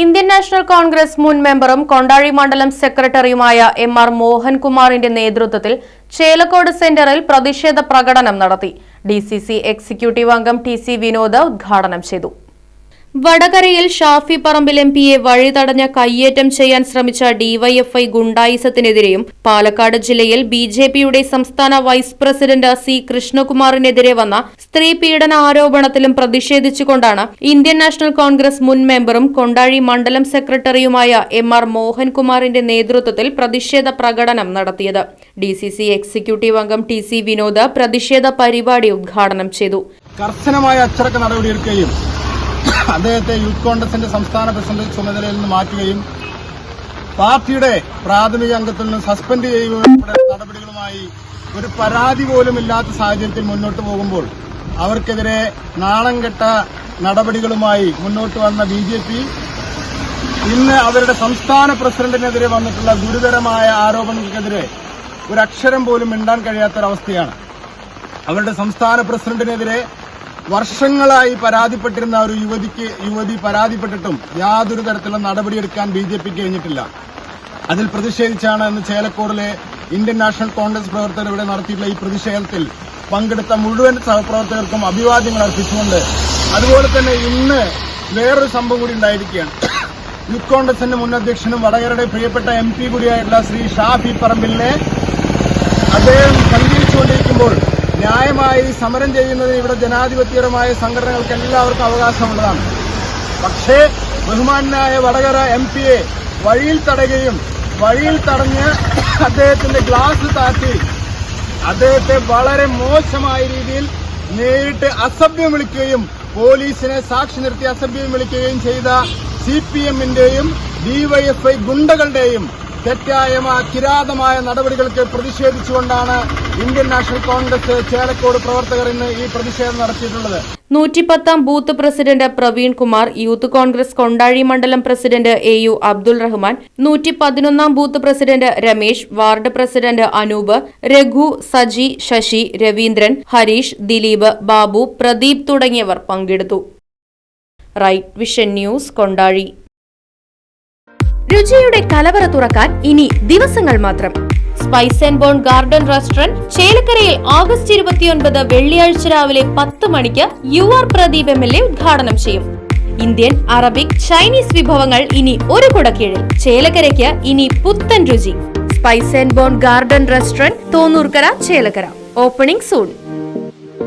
Indian National Congress മുൻ മെമ്പറും കൊണ്ടാഴി മണ്ഡലം സെക്രട്ടറിയുമായ എം ആർ മോഹൻകുമാറിന്റെ നേതൃത്വത്തിൽ ചേലക്കോട് സെന്ററിൽ പ്രതിഷേധ പ്രകടനം നടത്തി. ഡി സി സി എക്സിക്യൂട്ടീവ് അംഗം ടി സി വിനോദ് ഉദ്ഘാടനം ചെയ്തു. വടകരയിൽ ഷാഫി പറമ്പിൽ എം പിയെ വഴിതടഞ്ഞ കയ്യേറ്റം ചെയ്യാൻ ശ്രമിച്ച ഡിവൈഎഫ്ഐ ഗുണ്ടായിസത്തിനെതിരെയും പാലക്കാട് ജില്ലയിൽ ബി ജെ പിയുടെ സംസ്ഥാന വൈസ് പ്രസിഡന്റ് സി കൃഷ്ണകുമാറിനെതിരെ വന്ന സ്ത്രീ പീഡന ആരോപണത്തിലും പ്രതിഷേധിച്ചുകൊണ്ടാണ് ഇന്ത്യൻ നാഷണൽ കോൺഗ്രസ് മുൻ മെമ്പറും കൊണ്ടാഴി മണ്ഡലം സെക്രട്ടറിയുമായ എം ആർ മോഹൻകുമാറിന്റെ നേതൃത്വത്തിൽ പ്രതിഷേധ പ്രകടനം നടത്തിയത്. ഡി സി സി എക്സിക്യൂട്ടീവ് അംഗം ടി സി വിനോദ് പ്രതിഷേധ പരിപാടി ഉദ്ഘാടനം ചെയ്തു. കർശനമായ അച്ചടക്ക നടപടിയെടുക്കുകയും അദ്ദേഹത്തെ യൂത്ത് കോൺഗ്രസിന്റെ സംസ്ഥാന പ്രസിഡന്റ് ചുമതലയിൽ നിന്ന് മാറ്റുകയും പാർട്ടിയുടെ പ്രാഥമിക അംഗത്തിൽ നിന്ന് സസ്പെൻഡ് ചെയ്യുകയും നടപടികളുമായി ഒരു പരാതി പോലും ഇല്ലാത്ത സാഹചര്യത്തിൽ മുന്നോട്ട് പോകുമ്പോൾ അവർക്കെതിരെ നാണം കെട്ട നടപടികളുമായി മുന്നോട്ട് വന്ന ബി ജെ പി ഇന്ന് അവരുടെ സംസ്ഥാന പ്രസിഡന്റിനെതിരെ വന്നിട്ടുള്ള ഗുരുതരമായ ആരോപണങ്ങൾക്കെതിരെ ഒരു അക്ഷരം പോലും മിണ്ടാൻ കഴിയാത്തൊരവസ്ഥയാണ്. അവരുടെ സംസ്ഥാന പ്രസിഡന്റിനെതിരെ വർഷങ്ങളായി പരാതിപ്പെട്ടിരുന്ന ഒരു യുവതിക്ക് യുവതി പരാതിപ്പെട്ടിട്ടും യാതൊരു തരത്തിലുള്ള നടപടിയെടുക്കാൻ ബി ജെ പിക്ക് കഴിഞ്ഞിട്ടില്ല. അതിൽ പ്രതിഷേധിച്ചാണ് ഇന്ന് ചേലക്കോടിലെ ഇന്ത്യൻ നാഷണൽ കോൺഗ്രസ് പ്രവർത്തകർ ഇവിടെ നടത്തിയിട്ടുള്ള ഈ പ്രതിഷേധത്തിൽ പങ്കെടുത്ത മുഴുവൻ സഹപ്രവർത്തകർക്കും അഭിവാദ്യങ്ങൾ അർപ്പിച്ചുകൊണ്ട് അതുപോലെ തന്നെ ഇന്ന് വേറൊരു സംഭവം കൂടി ഉണ്ടായിരിക്കുകയാണ്. യൂത്ത് കോൺഗ്രസിന്റെ മുൻ അധ്യക്ഷനും വടകരയുടെ പ്രിയപ്പെട്ട എം പി കൂടിയായിട്ടുള്ള ശ്രീ ഷാഫി പറമ്പിലിനെ അദ്ദേഹം സഞ്ചരിച്ചുകൊണ്ടിരിക്കുമ്പോൾ ന്യായമായി സമരം ചെയ്യുന്നതിന് ഇവിടെ ജനാധിപത്യപരമായ സംഘടനകൾക്ക് എല്ലാവർക്കും അവകാശമുള്ളതാണ്. പക്ഷേ ബഹുമാനായ വടകര എം പിയെ വഴിയിൽ തടയുകയും വഴിയിൽ തടഞ്ഞ് അദ്ദേഹത്തിന്റെ ഗ്ലാസ് താത്തി അദ്ദേഹത്തെ വളരെ മോശമായ രീതിയിൽ നേരിട്ട് അസഭ്യം വിളിക്കുകയും പോലീസിനെ സാക്ഷി നിർത്തി അസഭ്യം വിളിക്കുകയും ചെയ്ത സി പി എമ്മിന്റെയും ഡിവൈഎഫ്ഐ ഗുണ്ടകളുടെയും തെറ്റായ കിരാതമായ നടപടികൾക്ക് പ്രതിഷേധിച്ചുകൊണ്ടാണ് ഇന്ത്യൻ നാഷണൽ കോൺഗ്രസ് ചേലക്കോട് പ്രവർത്തകർ ഇന്ന് ഈ പ്രതിഷേധം നടത്തിയിട്ടുള്ളത്. നൂറ്റിപ്പത്താം booth president Praveen Kumar youth Congress Kondazhy മണ്ഡലം president A U Abdul Rahman നൂറ്റി പതിനൊന്നാം booth president Ramesh ward president Anoop Raghu Saji Sasi Raveendran Harish Dileep Babu Pradeep തുടങ്ങിയവർ പങ്കെടുത്തു. Right vision news Kondazhy. രുചിയുടെ കലവറ തുറക്കാൻ ഇനി ദിവസങ്ങൾ മാത്രം. Spice and bone garden restaurant ചേലക്കരയിൽ ഓഗസ്റ്റ് ഇരുപത്തിയൊൻപത് വെള്ളിയാഴ്ച രാവിലെ പത്ത് മണിക്ക് U R Pradeep M L A ഉദ്ഘാടനം ചെയ്യും. ഇന്ത്യൻ അറബിക് ചൈനീസ് വിഭവങ്ങൾ ഇനി ഒരു കുടക്കീഴിൽ. ചേലക്കരയ്ക്ക് ഇനി പുത്തൻ രുചി. Spice and bone garden restaurant Thonnurkara Chelakkara. Opening soon